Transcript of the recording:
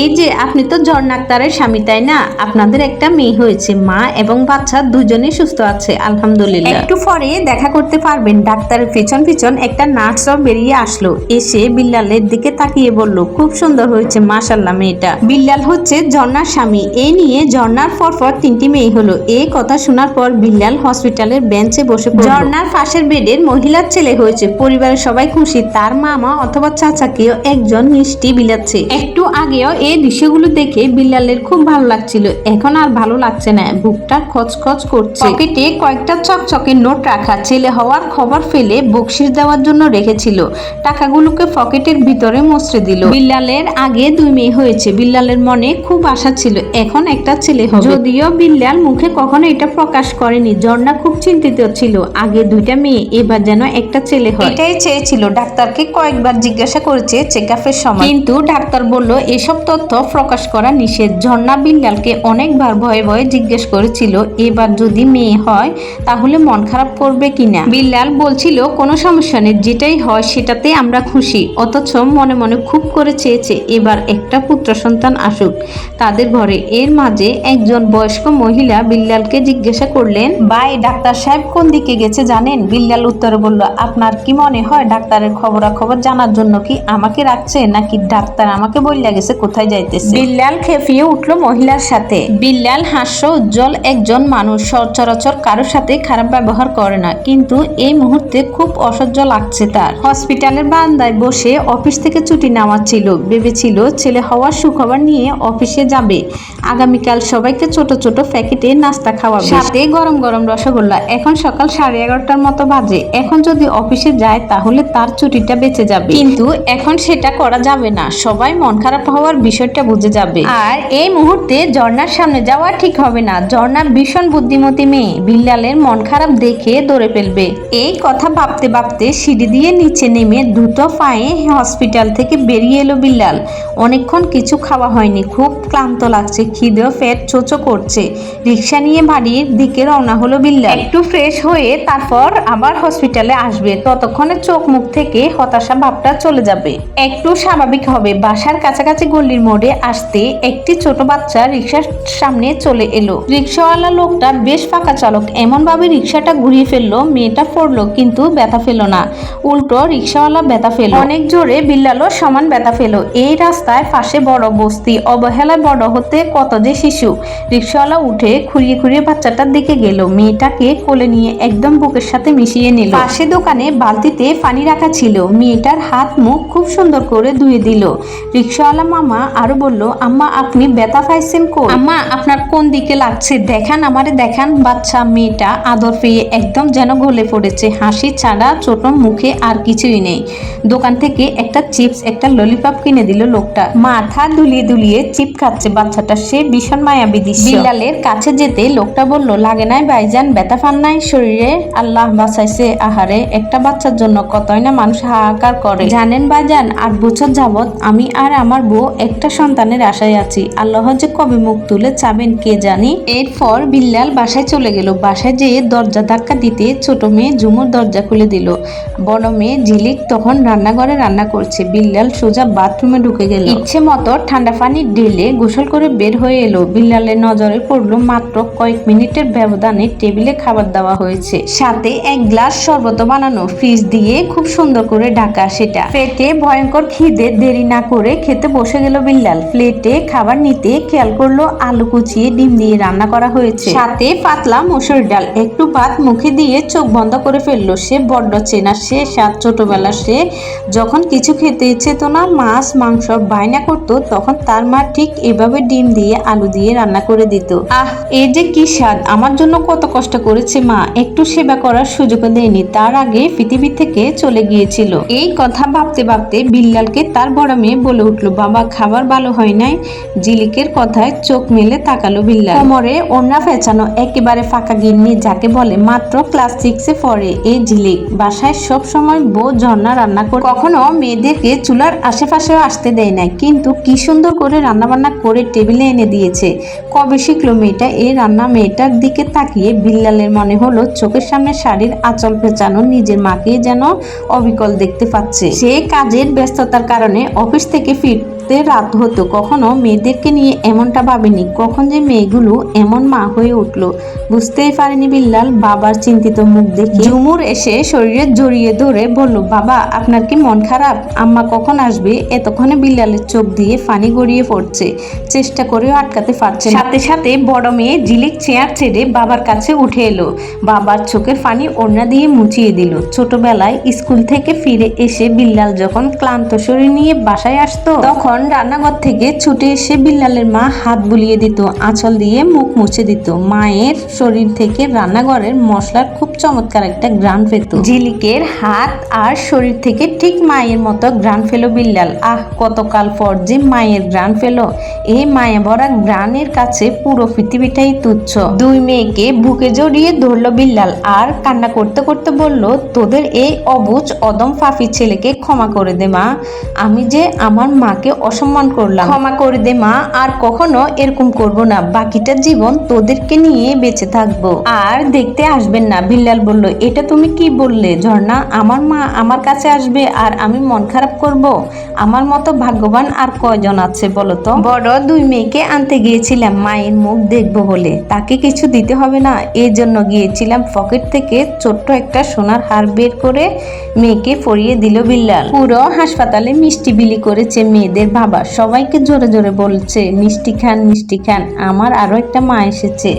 এই যে আপনি তো ঝর্ণা আক্তারের স্বামী তাই না? আপনাদের একটা মেয়ে হয়েছে মা এবং বাচ্চা দুজনেই সুস্থ আছে আলহামদুলিল্লাহ। একটু পরে দেখা করতে পারবেন ডাক্তারের পিছন পিছন একটা নার্সও বেরিয়ে আসলো। এসে বিল্লালের দিকে তাকিয়ে বলল খুব সুন্দর হয়েছে মাশাল্লাহ মেয়েটা। বিল্লাল হচ্ছে ঝর্ণার স্বামী। এই নিয়ে ঝর্ণার পর পর তিনটি মেয়ে হলো। এই কথা শোনার পর বিল্লাল হসপিটালের বেঞ্চে বসে। ঝর্ণার পাশের বেডের মহিলার ছেলে হয়েছে। পরিবারের সবাই খুশি তার মামা অথবা চাচাকেও একজন মিষ্টি বিলাচ্ছে। একটু আগেও এই দৃশ্যগুলো দেখে বিল্লালের খুব ভালো লাগছিল। এখন আর ভালো লাগছে না। বুকটা খচখচ করছে। পকেটে কয়েকটা চকচকে নোট রাখা ছেলে হওয়ার খবর ফেলে বকশিস দেওয়ার জন্য রেখেছিল। টাকাগুলোকে পকেটের ভিতরে মুচড়ে দিল। বিল্লালের আগে দুই মেয়ে হয়েছে। বিল্লালের মনে খুব আশা ছিল। এখন একটা ছেলে হবে। যদিও বিল্লাল মুখে কখনো এটা প্রকাশ করেনি ঝর্ণা খুব চিন্তিত ছিল। আগে দুইটা মেয়ে এবার যেন একটা ছেলে হয়। এটাই চেয়েছিল। ডাক্তারকে কয়েকবার জিজ্ঞাসা করেছে চেক আপের সময়। কিন্তু ডাক্তার বলল এসব তথ্য প্রকাশ করা নিষেধ। ঝর্ণা বিল্লালকে অনেকবার ভয়ে ভয়ে জিজ্ঞেস করেছিল, এবার যদি মেয়ে হয়, তাহলে মন খারাপ করবে কিনা? বিল্লাল বলছিল, কোনো সমস্যা নেই, যেটাই হয় সেটাতে আমরা খুশি। অথচ মনে মনে খুব করে চেয়েছে, এবার একটা পুত্র সন্তান আসুক তাদের ঘরে। এর মাঝে একজন বয়স্ক মহিলা বিল্লালকে জিজ্ঞাসা করলেন, ভাই, ডাক্তার সাহেব কোন দিকে গেছে জানেন? বিল্লাল উত্তরে বলল, আপনার কি মনে হয়, ডাক্তারের খবরাখবর জানার জন্য কি আমাকে রাখছে, নাকি ডাক্তার আমাকে বললে গেছে কোথায়? যাইতেছে? বিল্লাল খেপিয়ে উঠল মহিলার সাথে। বিল্লাল হাস্য উজ্জ্বল একজন মানুষ সচরাচর কারোর সাথে খারাপ ব্যবহার করে না কিন্তু এই মুহূর্তে খুব অসহ্য লাগছে তার। হসপিটালের বারান্দায় বসে অফিস থেকে ছুটি নেওয়া ছিল ভেবেছিল ছেলে হওয়ার সুখবর নিয়ে অফিসে যাবে। আগামীকাল সবাইকে ছোট ছোট প্যাকেটে নাস্তা খাওয়াবে। সাথে গরম গরম রসগোল্লা। এখন সকাল সাড়ে এগারোটার মতো বাজে। এখন যদি অফিসে যায় তাহলে তার ছুটিটা বেঁচে যাবে। কিন্তু এখন সেটা করা যাবে না। সবাই মন খারাপ হওয়ার বিষয়টা বুঝে যাবে। আর এই মুহূর্তে ঝর্ণার সামনে যাওয়া ঠিক হবে না। ঝর্ণা ভীষণ বুদ্ধিমতী মেয়ে বিল্লালের মন খারাপ দেখে দৌড়ে ফেলবে। এই কথা ভাবতে ভাবতে সিঁড়ি দিয়ে নিচে নেমে দ্রুত পায়ে হসপিটাল থেকে বেরিয়ে এলো বিল্লাল। অনেকক্ষণ কিছু খাওয়া হয়নি। খুব ক্লান্ত লাগছে খিদেও পেট চোচো করছে। রিক্সা নিয়ে বাড়ির দিকে রওনা হলো বিল্লাল। একটু ফ্রেশ হয়ে তারপর আবার হসপিটালে আসবে। ততক্ষণে চোখ মুখ থেকে হতাশা ভাবটা চলে যাবে। একটু স্বাভাবিক হবে। বাসার কাছাকাছি গল্লির মোড়ে আসতে একটি ছোট বাচ্চা রিক্সার সামনে চলে এলো। রিক্সাওয়ালা লোকটা বেশ ফাঁকা চালক। এমন ভাবে রিক্সাটা ঘুরিয়ে ফেলল, মেয়েটা পড়ল, কিন্তু ব্যথা ফেলো না। উল্টো রিক্সাওয়ালা ব্যথা ফেলো অনেক জোরে বিল্লালও সমান ব্যথা ফেলো এই রাস্তায় পাশে বড় বস্তি। অবহেলায় বড় হতে কত যে শিশু। রিক্সাওয়ালা উঠে খুঁড়িয়ে খুঁড়িয়ে বাচ্চাটার দিকে গেল। মেয়েটাকে কোলে নিয়ে একদম বুকের সাথে মিশিয়ে নিল। পাশে দোকানে বালতিতে পানি রাখা ছিল। মেয়েটার হাত মুখ খুব সুন্দর করে ধুয়ে দিল। রিক্সাওয়ালা মামা আরও বলল, আম্মা, আপনি ব্যথা পাইছেন কো আম্মা, আপনার কোন দিকে লাগছে? দেখান, আমারে দেখান, বাচ্চা, মেয়েটা, আদর পেয়ে একদম যেন গলে পড়েছে। হাসি ছাড়া ছোট মুখে আর কিছুই নেই। দোকান থেকে একটা চিপস, একটা ললিপপ কিনে দিল লোকটা। মাথা দুলিয়ে দুলিয়ে চিপ খাচ্ছে বাচ্চাটা। সে ভীষণ মায়াবী দৃশ্য। বিল্লালের কাছে যেতে লোকটা বলল, লাগে নাই ভাইজান, ব্যথা পান নাই? শরীরে আল্লাহ বাঁচাইছে আহারে। একটা বাচ্চার জন্য কতই না মানুষ হাহাকার করে। জানেন ভাইজান, আট বছর যাবত আমি আর আমার বউ একটা সন্তানের আশায় আছি। আল্লাহ যে কবে মুখ তুলে চাবেন কে জানি। এরপর বিল্লাল বাসায় চলে গেল। বাসায় যেয়ে দরজা ধাক্কা দিতে ছোট মেয়ে ঝুমুর দরজা খুলে দিল। বড় মেয়ে ঝিলিক তখন রান্নাঘরে রান্না করছে। বিল্লাল সোজা বাথরুমে ঢুকে গেল। ইচ্ছে মতো ঠান্ডা পানি ঢেলে গোসল করে বের হয়ে এলো। বিল্লালের নজরে পড়ল মাত্র কয়েক মিনিটের ব্যবধানে টেবিলে খাবার দেওয়া হয়েছে। সাথে এক গ্লাস শরবত বানানো। ফ্রিজ দিয়ে খুব সুন্দর করে ঢাকা সেটা। পেটে ভয়ঙ্কর খিদে দেরি না করে খেতে বসে গেল বিল্লাল প্লেটে খাবার নিতে খেয়াল করল আলু কুচিয়ে ডিম দিয়ে রান্না করা হয়েছে। সাথে পাতলা মসুর ডাল, একটু ভাত মুখে দিয়ে চোখ বন্ধ করে ফেলল সে। বড্ড চেনা সে, সাত ছোটবেলা সে। যখন কিছু খেতে ইচ্ছে তো না, মাছ, মাংস বায়না করতো, তখন তার মা ঠিক এভাবে ডিম দিয়ে আলু দিয়ে রান্না করে দিত। আহ এই যে কি স্বাদ! আমার জন্য কত কষ্ট করেছে মা। একটু সেবা করার সুযোগ দেয়নি। তার আগে পৃথিবী থেকে চলে গিয়েছিল। এই কথা ভাবতে ভাবতে বিল্লালকে তার বড় মেয়ে বলে উঠল, বাবা, খাবার ভালো হয় নাই। জিলিকের কথায় চোখ মেলে তাকালো বিল্লাল। কোমরে ওড়না ফেঁচানো একেবারে ফাঁকা গিন্নি যাকে বলে মাত্র ক্লাস সিক্সে পড়ে এই ঝিলিক বাসায় সব সময় বউ ঝর্ণা রান্না করে কখনো মেয়েদেরকে চুলার আশেপাশেও আসতে দেয় না কিন্তু কি সুন্দর করে রান্না বান্না করে টেবিলে এনে দিয়েছে। কবে শিখলো মেয়েটা? এই রান্না মেয়েটার দিকে তাকিয়ে বিল্লালের মনে হলো চোখের সামনে শাড়ির আঁচল পেঁচানো নিজের মাকে যেন অবিকল দেখতে পাচ্ছে। সে কাজের ব্যস্ততার কারণে অফিস থেকে ফির আসতে রাত হতো। কখনো মেয়েদেরকে নিয়ে এমনটা ভাবেনি, কখন যে মেয়েগুলো এমন মা হয়ে উঠল। বুঝতেই পারেনি বিল্লাল বাবার চিন্তিত মুখ দেখে। ঝুমুর এসে শরীরে জড়িয়ে ধরে বলল, বাবা, আপনার কি মন খারাপ? আম্মা কখন আসবে? এতক্ষণে বিল্লালের চোখ দিয়ে ফানি গড়িয়ে পড়ছে। চেষ্টা করেও আটকাতে পারছে সাথে সাথে বড় মেয়ে ঝিলিক চেয়ার ছেড়ে বাবার কাছে উঠে এলো। বাবার চোখের ফানি ওড়না দিয়ে মুছিয়ে দিল। ছোটবেলায় স্কুল থেকে ফিরে এসে বিল্লাল যখন ক্লান্ত শরীর নিয়ে বাসায় আসতো, তখন রান্নাঘর থেকে ছুটে এসে বিল্লালের মা হাত বুলিয়ে দিত, আঁচল দিয়ে মুখ মুছে দিত। মায়ের শরীর থেকে রান্নাঘরের মশলার খুব চমৎকার একটা গ্রান পেত। ঝিলিকের হাত আর শরীর থেকে ঠিক মায়ের মতো গ্রান ফেলো বিল্লাল। আহ, কতকাল পর যে মায়ের গ্রান ফেলো এই মায়া ভরা গ্রানের কাছে পুরো পৃথিবীটাই তুচ্ছ। দুই মেয়েকে বুকে জড়িয়ে ধরলো বিল্লাল আর কান্না করতে করতে বলল, তোদের এই অবুজ অদম ফাফি ছেলেকে ক্ষমা করে দে মা। আমি যে আমার মাকে অসম্মান করলাম। ক্ষমা করে দে মা আর কখনো এরকম করব না। বাকিটা জীবন তোদেরকে নিয়ে বেঁচে থাকব। আর দেখতে আসবেন না। বিল্লাল বলল এটা তুমি কি বললে? ঝর্ণা আমার মা আমার কাছে আসবে আর আমি মন খারাপ করব? আমার মতো ভাগ্যবান আর কয়জন আছে বলো তো? বড় দুই মেয়েকে আনতে গিয়েছিলাম। মায়ের মুখ দেখব বলে। তাকে কিছু দিতে হবে না। এই জন্য গিয়েছিলাম পকেট থেকে ছোট্ট একটা সোনার হার বের করে মেয়েকে পরিয়ে দিল বিল্লাল। পুরো হাসপাতালে মিষ্টি বিলি করেছে মেয়েদের বাবা সবাইকে জোরে জোরে বলছে মিষ্টি খান মিষ্টি খান আমার আরও একটা মা এসেছে।